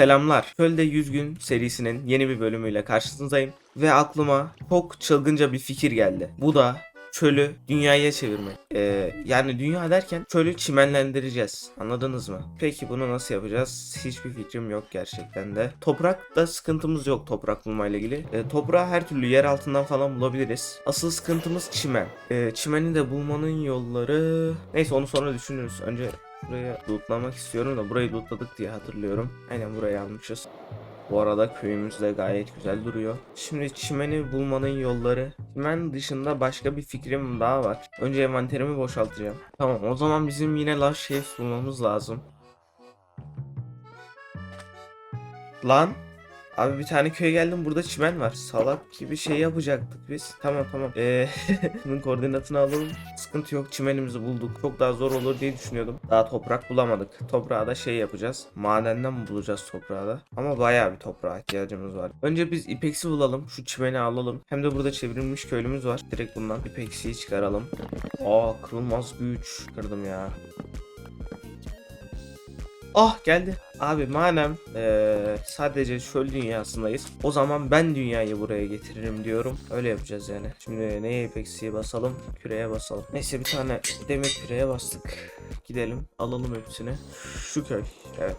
Selamlar. Kölde 100 gün serisinin yeni bir bölümüyle karşınızdayım. Ve aklıma çok çılgınca bir fikir geldi. Bu da çölü dünyaya çevirmek. Ee, yani dünya derken çölü çimenlendireceğiz. Anladınız mı? Peki bunu nasıl yapacağız? Hiçbir fikrim yok gerçekten de. Toprakta sıkıntımız yok toprak bulmayla ilgili. Ee, toprağı her türlü yer altından falan bulabiliriz. Asıl sıkıntımız çimen. Ee, çimeni de bulmanın yolları... Neyse onu sonra düşünürüz. Önce Buraya lootlamak istiyorum da burayı lootladık diye hatırlıyorum. Aynen burayı almışız. Bu arada köyümüz de gayet güzel duruyor. Şimdi çimeni bulmanın yolları. Çimen dışında başka bir fikrim daha var. Önce envanterimi boşaltacağım. Tamam o zaman bizim yine Lush Caves bulmamız lazım. Lan Abi bir tane köye geldim burada çimen var. Salak gibi şey yapacaktık biz. Tamam tamam. Ee, bunun koordinatını alalım. Sıkıntı yok çimenimizi bulduk. Çok daha zor olur diye düşünüyordum. Daha toprak bulamadık. Toprağa da şey yapacağız. Madenden mi bulacağız toprağı da? Ama bayağı bir toprağa ihtiyacımız var. Önce biz ipeksi bulalım. Şu çimeni alalım. Hem de burada çevrilmiş köylümüz var. Direkt bundan ipeksiyi çıkaralım. Aa kırılmaz güç. Kırdım ya. Ah geldi. Abi madem eee, sadece çöl dünyasındayız. O zaman ben dünyayı buraya getiririm diyorum. Öyle yapacağız yani. Şimdi neye epeksiye basalım? Küreye basalım. Neyse bir tane demir küreye bastık. Gidelim alalım hepsini. Şu köy. Evet.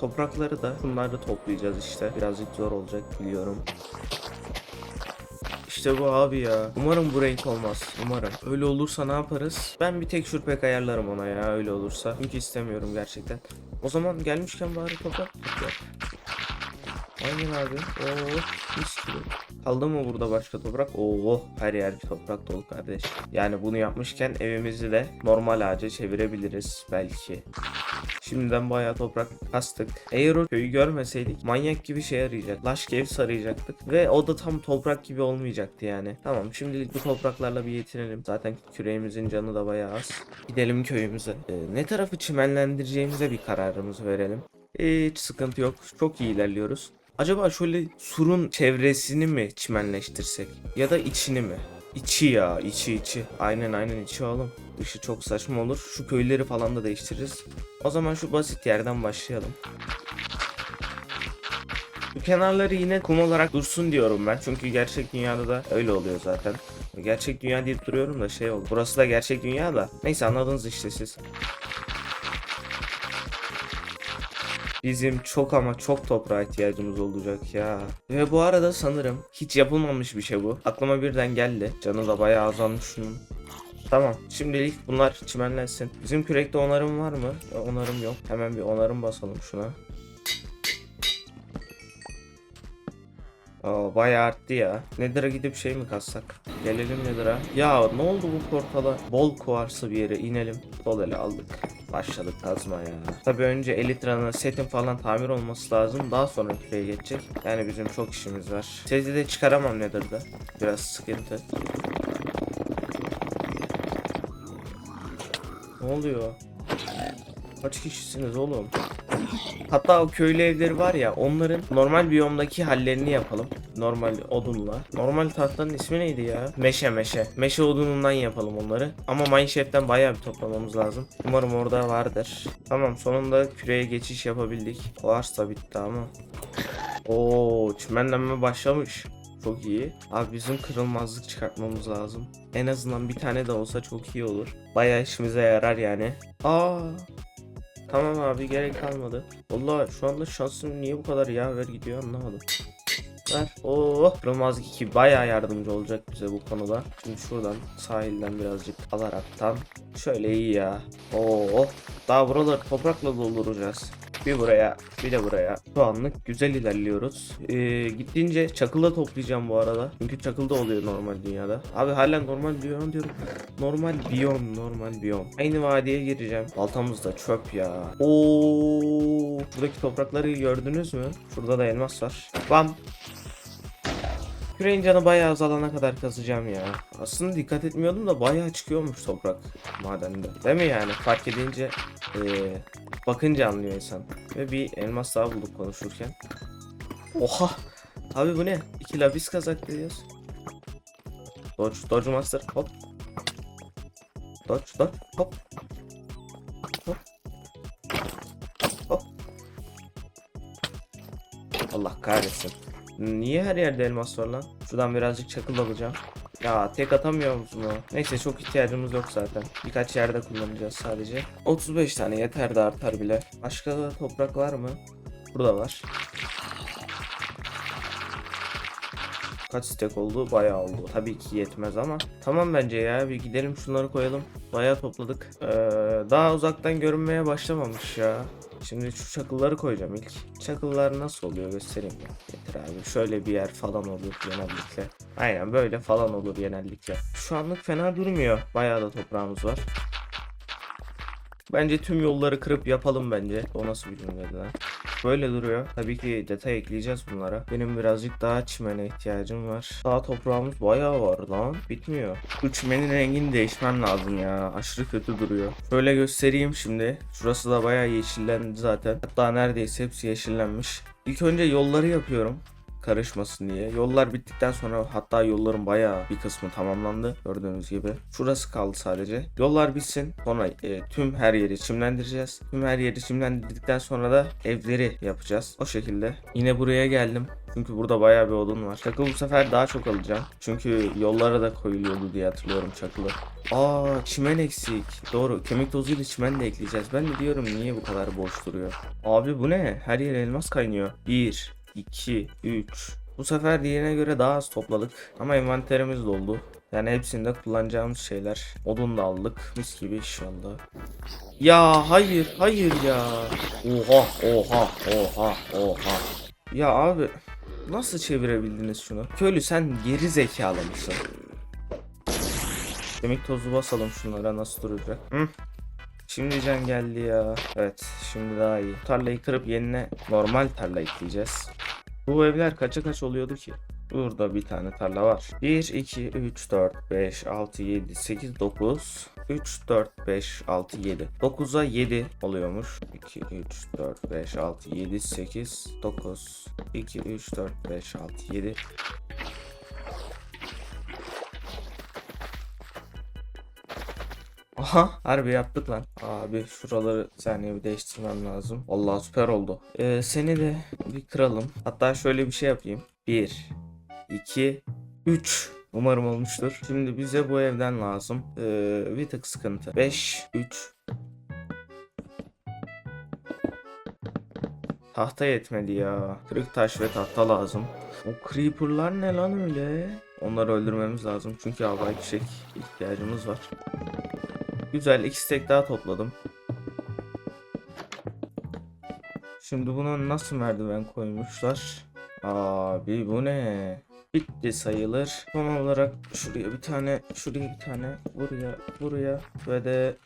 Toprakları da bunları toplayacağız işte. Birazcık zor olacak biliyorum. İşte bu abi ya. Umarım bu renk olmaz. Umarım. Öyle olursa ne yaparız? Ben bir tek şurpek ayarlarım ona ya öyle olursa. Çünkü istemiyorum gerçekten. O zaman gelmişken bari topla. Aynen abi. Oo, mis gibi. Kaldı mı burada başka toprak? Oo, her yer bir toprak dolu kardeş. Yani bunu yapmışken evimizi de normal ağaca çevirebiliriz belki. Şimdiden bayağı toprak kastık. Eğer köyü görmeseydik manyak gibi şey arayacak. Lush Caves arayacaktık. Ve o da tam toprak gibi olmayacaktı yani. Tamam şimdilik bu topraklarla bir yetinelim. Zaten küreğimizin canı da bayağı az. Gidelim köyümüze. Ee, ne tarafı çimenlendireceğimize bir kararımızı verelim. Hiç sıkıntı yok. Çok iyi ilerliyoruz. Acaba şöyle surun çevresini mi çimenleştirsek? Ya da içini mi? İçi ya, içi içi. Aynen aynen içi oğlum. Dışı çok saçma olur. Şu köyleri falan da değiştiririz. O zaman şu basit yerden başlayalım. Bu kenarları yine kum olarak dursun diyorum ben. Çünkü gerçek dünyada da öyle oluyor zaten. Gerçek dünya deyip duruyorum da şey oldu. Burası da gerçek dünya da. Neyse anladınız işte siz. Bizim çok ama çok toprağa ihtiyacımız olacak ya. Ve bu arada sanırım hiç yapılmamış bir şey bu. Aklıma birden geldi. Canı da bayağı azalmış şunun. Tamam. Şimdilik bunlar çimenlensin. Bizim kürekte onarım var mı? E, Onarım yok. Hemen bir onarım basalım şuna. Aa, bayağı arttı ya. Nether'a gidip şey mi kassak? Gelelim Nether'a. Ya ne oldu bu portala? Bol kuvarsı bir yere inelim. Sol ele aldık. Başladık kazma ya. Tabi önce Elytra'nın setin falan tamir olması lazım. Daha sonra küreye geçecek. Yani bizim çok işimiz var. Sezi de çıkaramam Nether'da. Biraz sıkıntı. Ne oluyor? Kaç kişisiniz oğlum? Hatta o köylü evleri var ya onların normal biyomdaki hallerini yapalım. Normal odunla. Normal tahtanın ismi neydi ya? Meşe meşe. Meşe odunundan yapalım onları. Ama Mineshaft'ten bayağı bir toplamamız lazım. Umarım orada vardır. Tamam sonunda küreye geçiş yapabildik. Koars da bitti ama. Oo çimenlenme başlamış. Çok iyi. Abi bizim kırılmazlık çıkartmamız lazım. En azından bir tane de olsa çok iyi olur. Bayağı işimize yarar yani. Aa Tamam abi gerek kalmadı. Vallahi şu anda şansım niye bu kadar yaver gidiyor anlamadım. Ver. Oo, Kırılmaz ki bayağı yardımcı olacak bize bu konuda. Şimdi şuradan sahilden birazcık alaraktan şöyle iyi ya. Oo, daha buraları toprakla dolduracağız. Bir buraya, bir de buraya. Şu anlık güzel ilerliyoruz. Ee, gittiğince çakılda toplayacağım bu arada. Çünkü çakılda oluyor normal dünyada. Abi hala normal biyom diyorum. Normal biyom, normal biyom. Aynı vadiye gireceğim. Baltamız da çöp ya. Oo, buradaki toprakları gördünüz mü? Şurada da elmas var. Bam. Küreğin canı bayağı azalana kadar kazacağım ya. Aslında dikkat etmiyordum da bayağı çıkıyormuş toprak madende. Değil mi yani? Fark edince eee, bakınca anlıyor insan. Ve bir elmas daha bulduk konuşurken. Oha! Abi bu ne? İki lapis kazak diyoruz. Dodge, Dodge Master hop. Dodge, Dodge hop. Hop. Hop. Allah kahretsin. Niye her yerde elmas var lan? Şuradan birazcık çakıl alacağım. Ya tek atamıyoruz mu? Neyse çok ihtiyacımız yok zaten. Birkaç yerde kullanacağız sadece. 35 tane yeter de artar bile. Başka da toprak var mı? Burada var. Kaç stek oldu? Bayağı oldu. Tabii ki yetmez ama. Tamam bence ya. Bir gidelim şunları koyalım. Bayağı topladık. Ee, daha uzaktan görünmeye başlamamış ya. Şimdi şu çakılları koyacağım ilk. Çakıllar nasıl oluyor göstereyim ya. Getir abi. Şöyle bir yer falan olur genellikle. Aynen böyle falan olur genellikle. Şu anlık fena durmuyor. Bayağı da toprağımız var. Bence tüm yolları kırıp yapalım bence. O nasıl bir cümleydi lan? Böyle duruyor. Tabii ki detay ekleyeceğiz bunlara. Benim birazcık daha çimene ihtiyacım var. Daha toprağımız bayağı var lan. Bitmiyor. Bu çimenin rengini değişmem lazım ya. Aşırı kötü duruyor. Şöyle göstereyim şimdi. Şurası da bayağı yeşillendi zaten. Hatta neredeyse hepsi yeşillenmiş. İlk önce yolları yapıyorum karışmasın diye. Yollar bittikten sonra hatta yolların bayağı bir kısmı tamamlandı gördüğünüz gibi. Şurası kaldı sadece. Yollar bitsin. Sonra e, tüm her yeri çimlendireceğiz. Tüm her yeri çimlendirdikten sonra da evleri yapacağız. O şekilde. Yine buraya geldim. Çünkü burada bayağı bir odun var. Çakıl bu sefer daha çok alacağım. Çünkü yollara da koyuluyordu diye hatırlıyorum çakılı. Aa çimen eksik. Doğru. Kemik tozuyla çimen de ekleyeceğiz. Ben de diyorum niye bu kadar boş duruyor. Abi bu ne? Her yer elmas kaynıyor. 1, 2, 3. Bu sefer diğerine göre daha az topladık. Ama envanterimiz doldu. Yani hepsinde kullanacağımız şeyler. Odun da aldık. Mis gibi inşallah. Ya hayır hayır ya. Oha oha oha oha. Ya abi nasıl çevirebildiniz şunu? Köylü sen geri zekalı mısın? Kemik tozu basalım şunlara nasıl duracak? Hı? Şimdi can geldi ya. Evet şimdi daha iyi. Tarlayı kırıp yerine normal tarla ekleyeceğiz. Bu evler kaça kaç oluyordu ki? Burada bir tane tarla var. 1, 2, 3, 4, 5, 6, 7, 8, 9. 3, 4, 5, 6, 7. 9'a 7 oluyormuş. 2, 3, 4, 5, 6, 7, 8, 9. 2, 3, 4, 5, 6, 7. Aha harbi yaptık lan. Abi şuraları saniye bir değiştirmem lazım. Vallahi süper oldu. Ee, seni de bir kıralım. Hatta şöyle bir şey yapayım. 1 2 3 Umarım olmuştur. Şimdi bize bu evden lazım. Ee, bir tık sıkıntı. 5 3 Tahta yetmedi ya. Kırık taş ve tahta lazım. O creeper'lar ne lan öyle? Onları öldürmemiz lazım. Çünkü havai fişek ihtiyacımız var. Güzel iki stek daha topladım. Şimdi buna nasıl merdiven koymuşlar? Abi bu ne? Bitti sayılır. Son olarak şuraya bir tane, şuraya bir tane, buraya, buraya ve de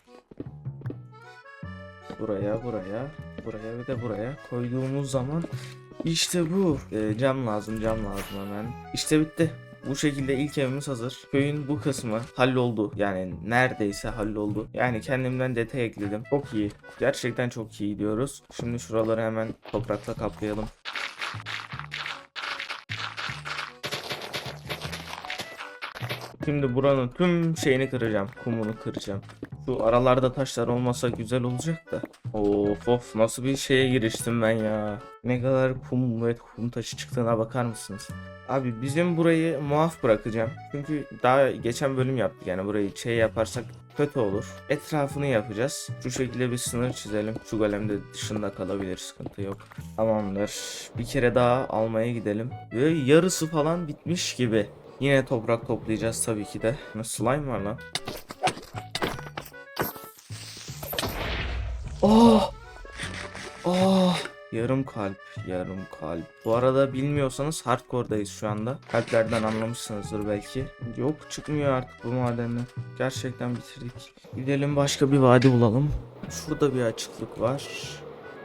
buraya, buraya, buraya ve de buraya koyduğumuz zaman işte bu. Ee, cam lazım, cam lazım hemen. İşte bitti. Bu şekilde ilk evimiz hazır. Köyün bu kısmı halloldu. Yani neredeyse halloldu. Yani kendimden detay ekledim. Çok iyi. Gerçekten çok iyi diyoruz. Şimdi şuraları hemen toprakla kaplayalım. Şimdi buranın tüm şeyini kıracağım. Kumunu kıracağım. Şu aralarda taşlar olmasa güzel olacak da. Of of nasıl bir şeye giriştim ben ya. Ne kadar kum ve kum taşı çıktığına bakar mısınız? Abi bizim burayı muaf bırakacağım. Çünkü daha geçen bölüm yaptık yani burayı şey yaparsak kötü olur. Etrafını yapacağız. Şu şekilde bir sınır çizelim. Şu golem de dışında kalabilir sıkıntı yok. Tamamdır. Bir kere daha almaya gidelim. Ve yarısı falan bitmiş gibi. Yine toprak toplayacağız tabii ki de. Slime var lan. Oh! Oh! Yarım kalp, yarım kalp. Bu arada bilmiyorsanız hardcore'dayız şu anda. Kalplerden anlamışsınızdır belki. Yok çıkmıyor artık bu madenden. Gerçekten bitirdik. Gidelim başka bir vadi bulalım. Şurada bir açıklık var.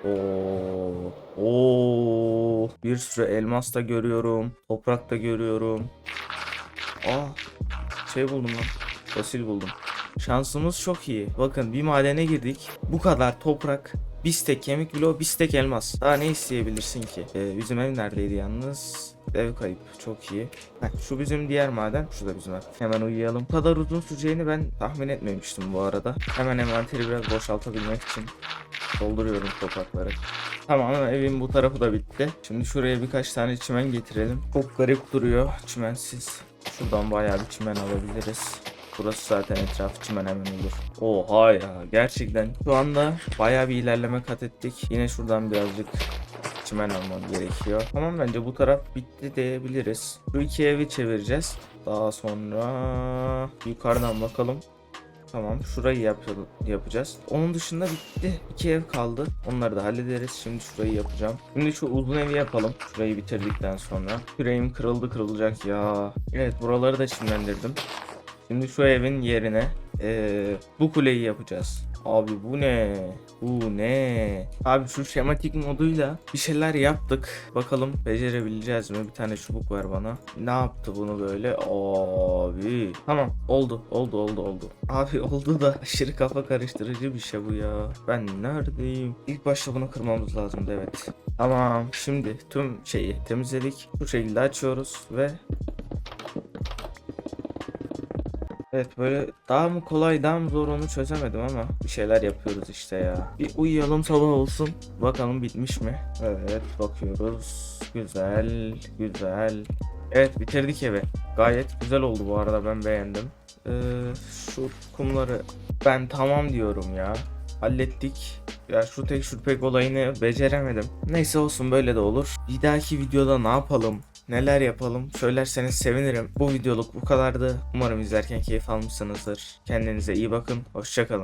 Oo, oo, bir sürü elmas da görüyorum. Toprak da görüyorum. Aa, şey buldum lan. Fosil buldum. Şansımız çok iyi. Bakın bir madene girdik. Bu kadar toprak Bistek kemik bloğu, bistek elmas. Daha ne isteyebilirsin ki? Ee, bizim ev neredeydi yalnız? Ev kayıp. Çok iyi. Heh, şu bizim diğer maden. Şu da bizim ev. Hemen uyuyalım. Bu kadar uzun süreceğini ben tahmin etmemiştim bu arada. Hemen envanteri biraz boşaltabilmek için dolduruyorum toprakları. Tamam evin bu tarafı da bitti. Şimdi şuraya birkaç tane çimen getirelim. Çok garip duruyor çimensiz. Şuradan bayağı bir çimen alabiliriz. Burası zaten etrafı çimen hemen olur. Oha ya gerçekten şu anda bayağı bir ilerleme kat ettik. Yine şuradan birazcık çimen almam gerekiyor. Tamam bence bu taraf bitti diyebiliriz. Şu iki evi çevireceğiz. Daha sonra yukarıdan bakalım. Tamam şurayı yapalım, yapacağız. Onun dışında bitti. İki ev kaldı. Onları da hallederiz. Şimdi şurayı yapacağım. Şimdi şu uzun evi yapalım. Şurayı bitirdikten sonra. Yüreğim kırıldı kırılacak ya. Evet buraları da çimlendirdim. Şimdi şu evin yerine eee, bu kuleyi yapacağız. Abi bu ne? Bu ne? Abi şu şematik moduyla bir şeyler yaptık. Bakalım becerebileceğiz mi? Bir tane çubuk ver bana. Ne yaptı bunu böyle? Abi. Tamam oldu oldu oldu oldu. Abi oldu da aşırı kafa karıştırıcı bir şey bu ya. Ben neredeyim? İlk başta bunu kırmamız lazımdı evet. Tamam şimdi tüm şeyi temizledik. Bu şekilde açıyoruz ve Evet böyle daha mı kolay daha mı zor onu çözemedim ama bir şeyler yapıyoruz işte ya. Bir uyuyalım sabah olsun. Bakalım bitmiş mi? Evet bakıyoruz. Güzel güzel. Evet bitirdik evi. Gayet güzel oldu bu arada ben beğendim. Ee, şu kumları ben tamam diyorum ya. Hallettik. Ya şu tek şu pek olayını beceremedim. Neyse olsun böyle de olur. Bir dahaki videoda ne yapalım? Neler yapalım? Söylerseniz sevinirim. Bu videoluk bu kadardı. Umarım izlerken keyif almışsınızdır. Kendinize iyi bakın. Hoşçakalın.